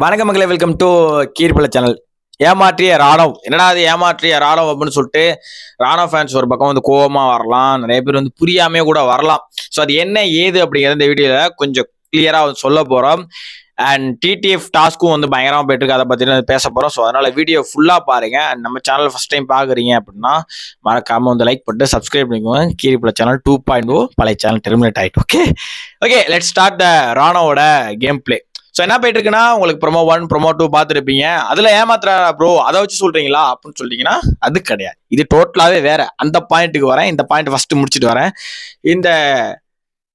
வணக்க மக்களே welcome to கீர்பல channel ஏமாற்றிய ராணவ். என்னடா அது ஏமாற்றிய ராணவ் அப்படின்னு சொல்லிட்டு ராணவ் ஃபேன்ஸ் ஒரு பக்கம் வந்து கோவமாக வரலாம். நிறைய பேர் வந்து புரியாமே கூட வரலாம். ஸோ அது என்ன ஏது அப்படிங்கிறத இந்த வீடியோவில் கொஞ்சம் கிளியராக சொல்ல போகிறோம் அண்ட் டிடிஎஃப் டாஸ்க்கும் வந்து பயங்கரமாக போயிட்டு இருக்கு. அதை பற்றி பேச போகிறோம் ஸோ அதனால் வீடியோ ஃபுல்லாக பாருங்க. அண்ட் நம்ம சேனல் ஃபஸ்ட் டைம் பார்க்குறீங்க அப்படின்னா மறக்காமல் வந்து லைக் பண்ணிட்டு சப்ஸ்கிரைப் பண்ணிக்கோங்க. கீரிப்புல சேனல் டூ பாயிண்ட் ஓ பழைய சேனல் டெர்மினேட் ஆகிட்டு okay okay let start the ராணோவோட game play so என்ன போயிட்டு இருக்குன்னா உங்களுக்கு ப்ரோமோ ஒன் ப்ரோமோ டூ பார்த்துருப்பீங்க. அதில் ஏமாத்துறாரா ப்ரோ அதை வச்சு சொல்றீங்களா? அப்படின்னு சொல்லிட்டீங்கன்னா அது கிடையாது. இது டோட்டலாகவே வேற. அந்த பாயிண்ட்டுக்கு வரேன். இந்த பாயிண்ட் ஃபர்ஸ்ட் முடிச்சுட்டு வரேன். இந்த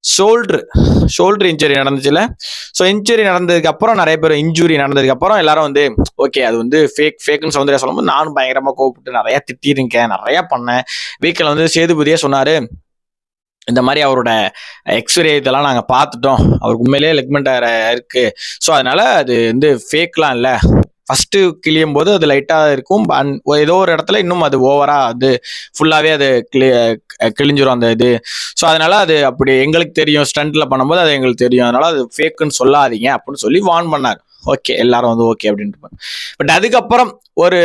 ஷோல்ட்ரு ஷோல்டர் இன்ஜுரி நடந்துச்சுல. ஸோ இன்ஜுரி நடந்ததுக்கு அப்புறம் நிறைய பேர் இன்ஜுரி நடந்ததுக்கு அப்புறம் எல்லாரும் வந்து ஓகே அது வந்து ஃபேக் ஃபேக்னு சௌந்தர்யா சொல்லும்போது நானும் பயங்கரமாக கோவப்பட்டு நிறையா திட்டிருக்கேன் நிறையா பண்ணேன். வீக்கில் வந்து சேதுபதியே சொன்னார் இந்த மாதிரி அவரோட எக்ஸ்ரே இதெல்லாம் நாங்கள் பார்த்துட்டோம். அவருக்கு உண்மையிலேயே லெக்மெண்ட் இருக்குது ஸோ அதனால் அது வந்து ஃபேக்லாம் இல்லை. ஃபஸ்ட்டு கிளியும் போது அது லைட்டாக இருக்கும். அண்ட் ஏதோ ஒரு இடத்துல இன்னும் அது ஓவராக அது ஃபுல்லாகவே அது கிளி கிழிஞ்சிரும் அந்த இது. ஸோ அதனால் அது அப்படி எங்களுக்கு தெரியும். ஸ்டண்ட்டில் பண்ணும்போது அது எங்களுக்கு தெரியும். அதனால் அது ஃபேக்குன்னு சொல்லாதீங்க அப்படின்னு சொல்லி வார்ன் பண்ணார். ஓகே எல்லாரும் வந்து ஓகே அப்படின்ட்டு பட் அதுக்கப்புறம் ஒரு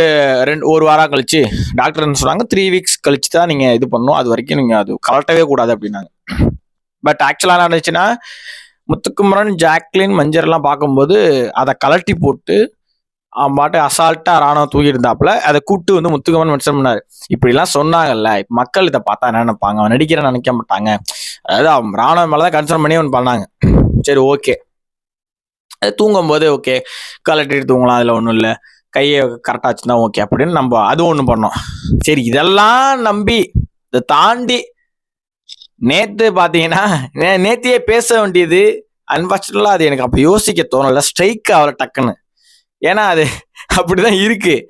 ரெண்டு ஒரு வாரம் கழிச்சு டாக்டர் என்ன சொன்னாங்க த்ரீ வீக்ஸ் கழிச்சு தான் நீங்கள் இது பண்ணணும். அது வரைக்கும் நீங்கள் அது கலட்டவே கூடாது அப்படின்னாங்க. பட் ஆக்சுவலாக என்ன நடந்துச்சுன்னா முத்துக்குமரன் ஜாக்லின் மஞ்சர்லாம் பார்க்கும்போது அதை கலட்டி போட்டு அவன் பாட்டு அசால்ட்டாக ராணுவம் தூக்கி இருந்தாப்புல அதை கூப்பிட்டு வந்து முத்துக்குமரன் மென்ஷன் பண்ணார். இப்படிலாம் சொன்னாங்கல்ல மக்கள் இதை பார்த்தா என்ன நினைப்பாங்க? அவன் நடிக்கிற நினைக்க மாட்டாங்க. அதாவது அவன் ராணுவம் மேலே தான் கன்சர்ன் பண்ணி அவன் பண்ணாங்க. சரி ஓகே தூங்கும்போது ஓகே கலட்டிட்டு தூங்கலாம் அதில் ஒன்றும் இல்லை. கையை கரெக்டாக வச்சுருந்தா ஓகே அப்படின்னு நம்ம அது ஒன்று பண்ணோம். சரி இதெல்லாம் நம்பி இதை தாண்டி நேற்று பார்த்தீங்கன்னா நே- நேத்தியே பேச வேண்டியது அன்பார்ச்சுனலாக அது எனக்கு அப்போ யோசிக்க தோணலை. ஸ்ட்ரைக் ஆகல டக்குன்னு. ஏன்னா அது அப்படிதான் இருக்குது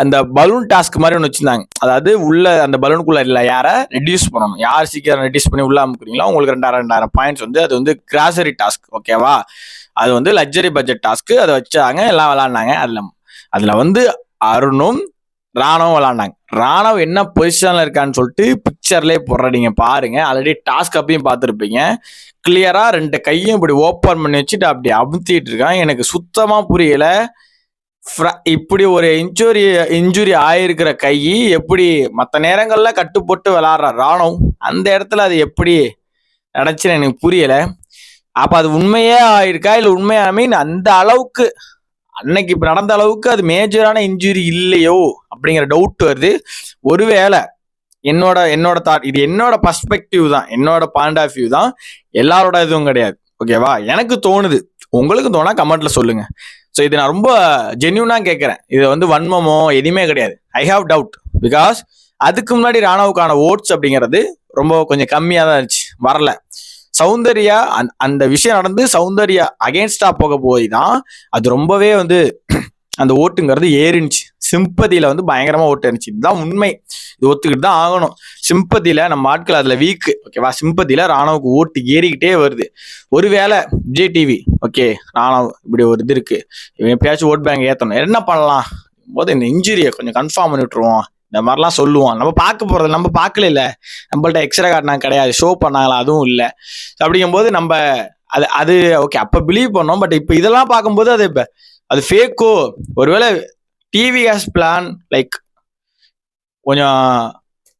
அந்த பலூன் டாஸ்க் மாதிரி ஒன்று வச்சிருந்தாங்க. அதாவது உள்ள அந்த பலூனுக்குள்ள இல்லை யாரை ரெடியூஸ் பண்ணணும். யார் சீக்கிரம் ரெடியூஸ் பண்ணி உள்ள அமுக்குறீங்களோ உங்களுக்கு ரெண்டாயிரம் ரெண்டாயிரம் பாயிண்ட்ஸ் வந்து அது வந்து கிராசரி டாஸ்க் ஓகேவா அது வந்து லக்ஸரி பட்ஜெட் டாஸ்க்கு அதை வச்சாங்க எல்லாம் விளாண்டாங்க. அதில் அதில் வந்து அருணும் ராணுவம் விளாண்டாங்க. ராணுவ என்ன பொசிஷன்ல இருக்கான்னு சொல்லிட்டு பிக்சர்லேயே போடுறீங்க பாருங்க. ஆல்ரெடி டாஸ்க் அப்பையும் பார்த்துருப்பீங்க. கிளியரா ரெண்டு கையும் இப்படி ஓப்பன் பண்ணி வச்சுட்டு அப்படி அமுத்திட்டு இருக்கான் எனக்கு சுத்தமா புரியல. இப்படி ஒரு இன்ஜுரி இன்ஜுரி ஆயிருக்கிற கை எப்படி மற்ற நேரங்கள்ல கட்டுப்பட்டு விளாட்ற ராணுவம் அந்த இடத்துல அது எப்படி நடச்சுன்னு எனக்கு புரியலை. அப்போ அது உண்மையே ஆயிருக்கா இல்லை உண்மையா? மீன் அந்த அளவுக்கு அன்னைக்கு இப்போ நடந்த அளவுக்கு அது மேஜரான இன்ஜுரி இல்லையோ அப்படிங்கிற டவுட் வருது. ஒருவேளை என்னோட என்னோட தாட் இது என்னோட பர்ஸ்பெக்டிவ் தான் என்னோட பாயிண்ட் ஆஃப் வியூ தான் எல்லாரோட இதுவும் கிடையாது. ஓகேவா எனக்கு தோணுது. உங்களுக்கு தோணா கமெண்ட்ல சொல்லுங்க. ஸோ இது நான் ரொம்ப ஜென்யூனாக கேட்குறேன் இது வந்து வன்மமோ எதுவுமே கிடையாது. ஐ ஹாவ் டவுட் பிகாஸ் அதுக்கு முன்னாடி ராணுவுக்கான ஓட்ஸ் அப்படிங்கிறது ரொம்ப கொஞ்சம் கம்மியாக தான் இருந்துச்சு. வரல. சௌந்தர்யா அந் அந்த விஷயம் நடந்து சௌந்தர்யா அகேன்ஸ்டாக போக போய் தான் அது ரொம்பவே வந்து அந்த ஓட்டுங்கிறது ஏறினுச்சு. சிம்பதியில வந்து பயங்கரமா ஓட்டு இருந்துச்சு இதுதான் உண்மை. இது ஒத்துக்கிட்டு தான் ஆகணும். சிம்பதியில நம்ம ஆட்கள் அதுல வீக்கு ஓகேவா சிம்பதியில ராணுவுக்கு ஓட்டு ஏறிக்கிட்டே வருது. ஒருவேளை விஜய் டிவி ஓகே ராணுவ இப்படி ஒரு இது இருக்கு. இவன் எப்பயாச்சும் ஓட் பேங்க் ஏத்தணும். என்ன பண்ணலாம்? போது இந்த இன்ஜுரியை கொஞ்சம் கன்ஃபார்ம் பண்ணி விட்டுருவோம். இந்த மாதிரிலாம் சொல்லுவோம் நம்ம பார்க்க போறது நம்ம பார்க்கல இல்லை. நம்மள்ட்ட எக்ஸ்ரே காட்டினாங்க கிடையாது. ஷோ பண்ணாங்களா? அதுவும் இல்லை. அப்படிங்கும்போது நம்ம அது அது ஓகே அப்போ பிலீவ் பண்ணோம். பட் இப்போ இதெல்லாம் பார்க்கும்போது அது இப்போ அது ஃபேக்கோ ஒருவேளை டிவி ஹேஸ் பிளான் லைக் கொஞ்சம்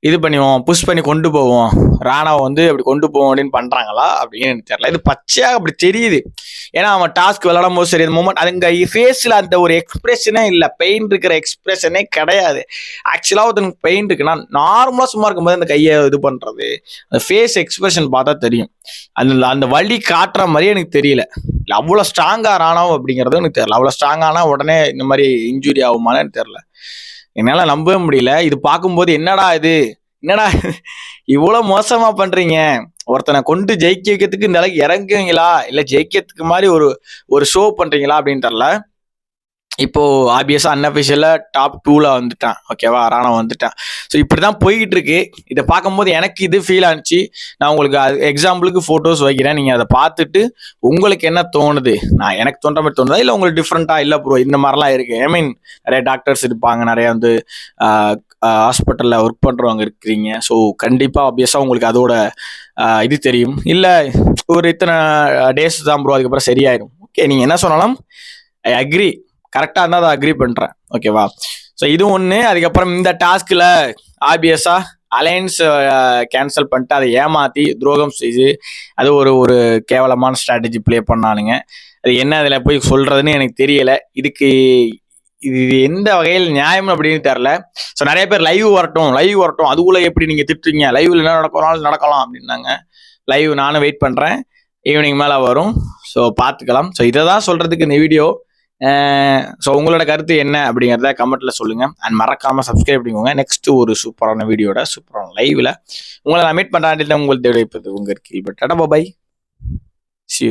இது பண்ணுவோம் புஷ் பண்ணி கொண்டு போவோம். ராணாவை வந்து அப்படி கொண்டு போவோம் அப்படின்னு பண்ணுறாங்களா அப்படின்னு எனக்கு தெரியல. இது பச்சையாக அப்படி தெரியுது. ஏன்னா அவன் டாஸ்க் விளாடும் போது சரி அந்த மூமெண்ட் அதுங்க ஃபேஸில் அந்த ஒரு எக்ஸ்பிரஷனே இல்லை. பெயின் இருக்கிற எக்ஸ்பிரஷனே கிடையாது. ஆக்சுவலாக ஒருத்தனுக்கு பெயின் இருக்குன்னா நார்மலாக சும்மா இருக்கும்போது அந்த கையை இது பண்ணுறது அந்த ஃபேஸ் எக்ஸ்பிரஷன் பார்த்தா தெரியும். அந்த அந்த வழி காட்டுற மாதிரி எனக்கு தெரியல. அவ்வளோ ஸ்ட்ராங்காக ராணாவும் அப்படிங்கிறது எனக்கு தெரியல. அவ்வளோ ஸ்ட்ராங்கானா உடனே இந்த மாதிரி இன்ஜுரி ஆகுமான்னு எனக்கு தெரியல. என்னால் நம்பவே முடியல. இது பார்க்கும்போது என்னடா இது? என்னடா இவ்வளோ மோசமாக பண்ணுறீங்க ஒருத்தனை கொண்டு ஜெயிக்க வைக்கிறதுக்கு இந்த அளவுக்கு இறங்குவீங்களா? இல்லை ஜெயிக்கிறதுக்கு மாதிரி ஒரு ஒரு ஷோ பண்ணுறீங்களா அப்படின்னு தெரில இப்போ ஆப்வியஸாக அன்அஃபிஷியலாக டாப் டூவில் வந்துட்டான். ஓகேவா ராணா வந்துட்டான். ஸோ இப்படிதான் போய்கிட்டு இருக்கு இதை பார்க்கும்போது எனக்கு இது ஃபீல் ஆனிச்சு நான் உங்களுக்கு அது எக்ஸாம்பிளுக்கு ஃபோட்டோஸ் வைக்கிறேன். நீங்கள் அதை பார்த்துட்டு உங்களுக்கு என்ன தோணுது? நான் எனக்கு தோன்ற மாதிரி தோணுதா? இல்லை உங்களுக்கு டிஃப்ரெண்ட்டாக இல்லை ப்ரோ இந்த மாதிரிலாம் இருக்குது ஐ மீன் நிறைய டாக்டர்ஸ் இருப்பாங்க. நிறைய வந்து ஹாஸ்பிட்டலில் ஒர்க் பண்ணுறவங்க இருக்கிறீங்க. ஸோ கண்டிப்பாக ஆப்வியஸாக உங்களுக்கு அதோட இது தெரியும். இல்லை ஒரு இத்தனை டேஸ் தான் ப்ரோ அதுக்கப்புறம் சரியாயிடும் ஓகே நீங்கள் என்ன சொன்னாலும் ஐ அக்ரி கரெக்டாக இருந்தால் அதை அக்ரி பண்ணுறேன் ஓகேவா ஸோ இது ஒன்று அதுக்கப்புறம் இந்த டாஸ்கில் ஆபியஸா அலையன்ஸ் கேன்சல் பண்ணிட்டு அதை ஏமாற்றி துரோகம் செய்து அது ஒரு ஒரு கேவலமான ஸ்ட்ராட்டஜி ப்ளே பண்ணானுங்க. அது என்ன அதில் போய் சொல்கிறதுன்னு எனக்கு தெரியலை. இதுக்கு இது எந்த வகையில் நியாயம் அப்படின்னு தெரில ஸோ நிறைய பேர் லைவ் வரட்டும் லைவ் வரட்டும். அதுக்குள்ளே எப்படி நீங்கள் திட்டுறீங்க? லைவில் என்ன நடக்கிறோம் நடக்கலாம் அப்படின்னாங்க. லைவ் நானும் வெயிட் பண்ணுறேன் ஈவினிங் மேலே வரும். ஸோ பார்த்துக்கலாம். ஸோ இதை தான் சொல்கிறதுக்கு இந்த வீடியோ ஸோ உங்களோட கருத்து என்ன அப்படிங்கிறத கமெண்ட்டில் சொல்லுங்கள் அண்ட் மறக்காமல் சப்ஸ்கிரைப் பண்ணிக்கோங்க. நெக்ஸ்ட் ஒரு சூப்பரான வீடியோட சூப்பரான லைவில் உங்களை நான் மீட் பண்ணுறேன் உங்களுக்கு தெரிவிப்பது உங்கள் கீழ்பட்டு. By C